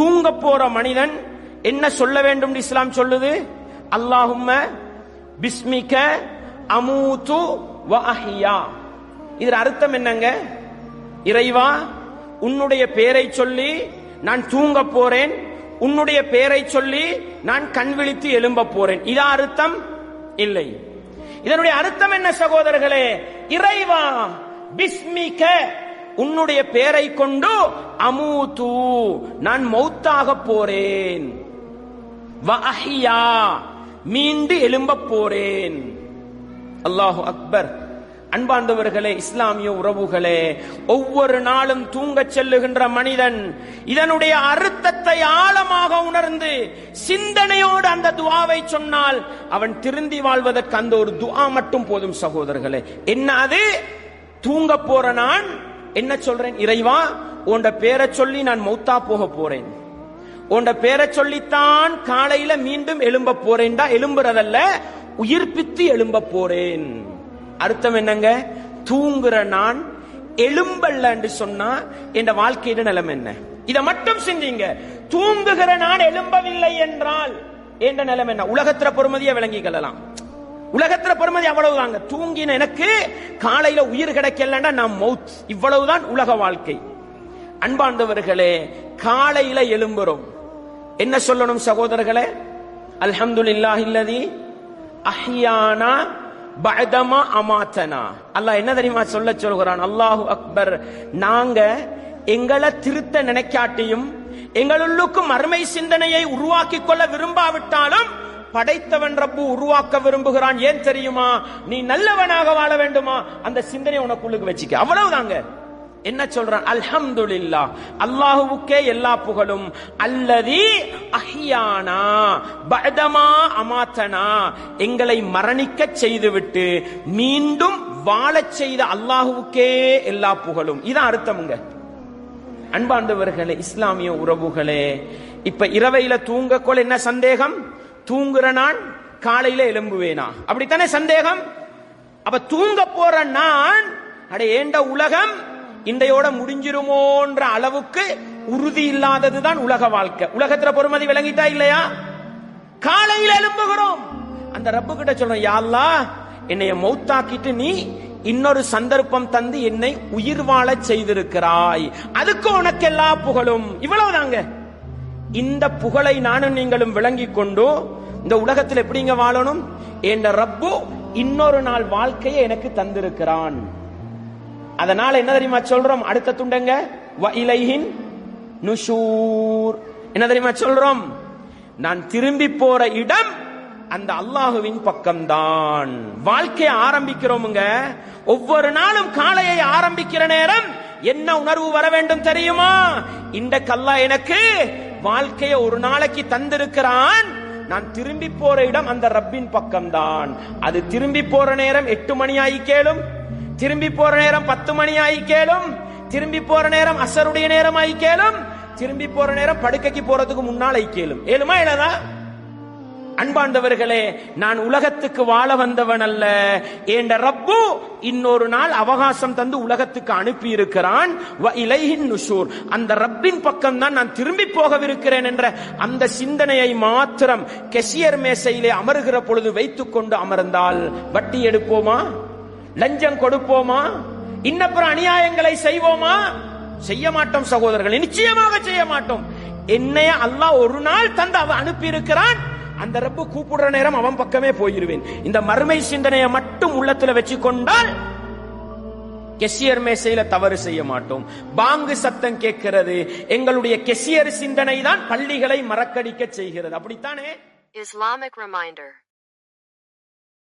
தூங்க போற மனிதன் என்ன சொல்ல வேண்டும் இஸ்லாம் சொல்லுது? அல்லாஹும்ம பிஸ்மிக அமூது வஹியா அஹ்யா இதன் அர்த்தம் என்னங்க? இறைவா உன்னுடைய பெயரை சொல்லி நான் தூங்க போறேன். உன்னுடைய பெயரை சொல்லி நான் கண் விழித்து எழும்ப போறேன். இதா அர்த்தம்? இல்லை. இதனுடைய அர்த்தம் என்ன சகோதரர்களே? இறைவா பிஸ்மிக உன்னுடைய பெயரை கொண்டு அமூது நான் மௌத்தாக போறேன். வ மீண்டு எழும்ப போறேன். அல்லாஹு அக்பர். அன்பார்ந்தவர்களே இஸ்லாமிய உறவுகளே ஒவ்வொரு நாளும் தூங்கச் செல்லுகின்ற மனிதன் இதனுடைய அர்த்தத்தை ஆழமாக உணர்ந்து சிந்தனையோடு அந்த துவாவை சொன்னால் அவன் திருந்தி வாழ்வதற்கு அந்த ஒரு துவா மட்டும் போதும் சகோதரர்களே. என்ன அது? தூங்க போற நான் என்ன சொல்றேன்? இறைவா உண்ட பேரை சொல்லி நான் மௌத்தா போக போறேன். உண்ட பேரை சொல்லித்தான் காலையில மீண்டும் எழும்ப போறேன்டா எழும்புறதல்ல உயிர்ப்பித்து எழும்ப போறேன். அர்த்தம் என்னங்க? தூங்குற நான் எழும்பல்ல என்று சொன்னா என் வாழ்க்கையிட நிலம் என்ன? இதை மட்டும் சிந்திங்க. தூங்குகிற நான் எழும்பவில்லை என்றால் என்ற நிலம் என்ன? உலகத்துல பொறுமதியை விளங்கிக் கொள்ளலாம். உலகத்துல பெருமதி அவ்வளவுதாங்க. தூங்கின எனக்கு காலையில உயிர் கிடைக்கலன்னா நான் மவுத் இவ்வளவுதான் உலக வாழ்க்கை. அன்பாண்டவர்களே காலையில எழும்புறோம். என்ன சொல்லணும் சகோதரர்களே? அல்ஹம்து இல்லதி அஹ்யானா பதமா அமாத்தனா. அல்லாஹ் என்ன தெரியுமா சொல்ல சொல்கிறான்? அல்லாஹு அக்பர். நாங்க எங்களை திருத்த நினைக்காட்டியும் எங்களுக்கும் அருமை சிந்தனையை உருவாக்கி கொள்ள விரும்பாவிட்டாலும் படைத்தவன் ரப்பு உருவாக்க விரும்புகிறான். ஏன் தெரியுமா? நீ நல்லவனாக வாழ வேண்டுமா? அந்த சிந்தனை உனக்குள்ளுக்கு வச்சுக்க. அவ்வளவுதாங்க. என்ன சொல்றான்? அல்ஹம்துலில்லா. அல்லாஹுவுக்கே எல்லா புகழும். அல்லதி அஹ்யானா பதமா அமாத்தனா. எங்களை மரணிக்க செய்துவிட்டு மீண்டும் வாழச் செய்த அல்லாஹுவுக்கே எல்லா புகழும். இதான் அர்த்தமுங்க. அன்பாண்டவர்களே இஸ்லாமிய உறவுகளே இப்ப இரவையில தூங்கக்கோள் என்ன சந்தேகம்? தூங்குற நான் காலையில எலும்புவேனா அப்படித்தானே சந்தேகம்? அப்ப தூங்க போற நான் அட ஏண்ட உலகம் இன்றையோட முடிஞ்சிருமோன்ற அளவுக்கு உறுதி இல்லாததுதான் உலக வாழ்க்கை. உலகத்துல பொறுமதி விளங்கிட்டா இல்லையா? காலையில எலும்புகிறோம் அந்த ரப்பு கிட்ட சொல்றோம் யாழ்லா என்னைய மௌத்தாக்கிட்டு நீ இன்னொரு சந்தர்ப்பம் தந்து என்னை உயிர் வாழ செய்திருக்கிறாய். அதுக்கு உனக்கு எல்லா புகழும். இவ்வளவுதாங்க. இந்த புகழை நானும் நீங்களும் விளங்கிக் கொண்டு இந்த உலகத்தில் எப்படிங்க வாழணும்? என்ற ரப்பு இன்னொரு நாள் வாழ்க்கையை எனக்கு தந்திருக்கிறான். அதனால என்ன தெரியுமா சொல்றோம்? அடுத்த துண்டங்க. வ இலைஹின் நுஷூர். என்ன தெரியுமா சொல்றோம்? நான் திரும்பி போற இடம் அந்த அல்லாஹுவின் பக்கம்தான். வாழ்க்கையை ஆரம்பிக்கிறோமுங்க. ஒவ்வொரு நாளும் காலையை ஆரம்பிக்கிற நேரம் என்ன உணர்வு வர வேண்டும் தெரியுமா? இந்த கல்லா எனக்கு வாழ்க்கையை ஒரு நாளைக்கு தந்திருக்கிறான். நான் திரும்பி போற இடம் அந்த ரப்பின் பக்கம் தான் அது திரும்பி போற நேரம் எட்டு மணி ஆகி கேளும். திரும்பி போற நேரம் பத்து மணி ஆகி கேளும். திரும்பி போற நேரம் அசருடைய நேரம் ஆகி கேளும். திரும்பி போற நேரம் படுக்கைக்கு போறதுக்கு முன்னால் ஆகி கேளும். ஏழுமா இல்லதான் அன்பாண்டவர்களே நான் உலகத்துக்கு வாழ வந்தவன் அல்ல ஏண்ட ரப்பு இன்னொரு நாள் அவகாசம் தந்து உலகத்துக்கு அனுப்பி இருக்கிறான் வ அந்த ரப்பின் பக்கம் தான் நான் திரும்பி போகவிருக்கிறேன் என்ற அந்த சிந்தனையை மாத்திரம் கெசியர் மேசையிலே அமருகிற பொழுது வைத்துக் கொண்டு அமர்ந்தால் வட்டி எடுப்போமா? லஞ்சம் கொடுப்போமா? இன்னப்புற அநியாயங்களை செய்வோமா? செய்ய மாட்டோம் சகோதரர்கள் நிச்சயமாக செய்ய மாட்டோம். என்னைய அல்லாஹ் ஒரு நாள் தந்து அவ அனுப்பி இருக்கிறான் அந்த ரப்பு கூப்பிடுற நேரம் அவன் பக்கமே போயிருவேன். இந்த மறுமை சிந்தனையை மட்டும் உள்ளத்துல வச்சு கொண்டால் கெசியர் மேசையில தவறு செய்ய மாட்டோம். பாங்கு சத்தம் கேட்கிறது. எங்களுடைய கெசியர் சிந்தனை தான் பள்ளிகளை மறக்கடிக்க செய்கிறது. அப்படித்தானே? Islamic reminder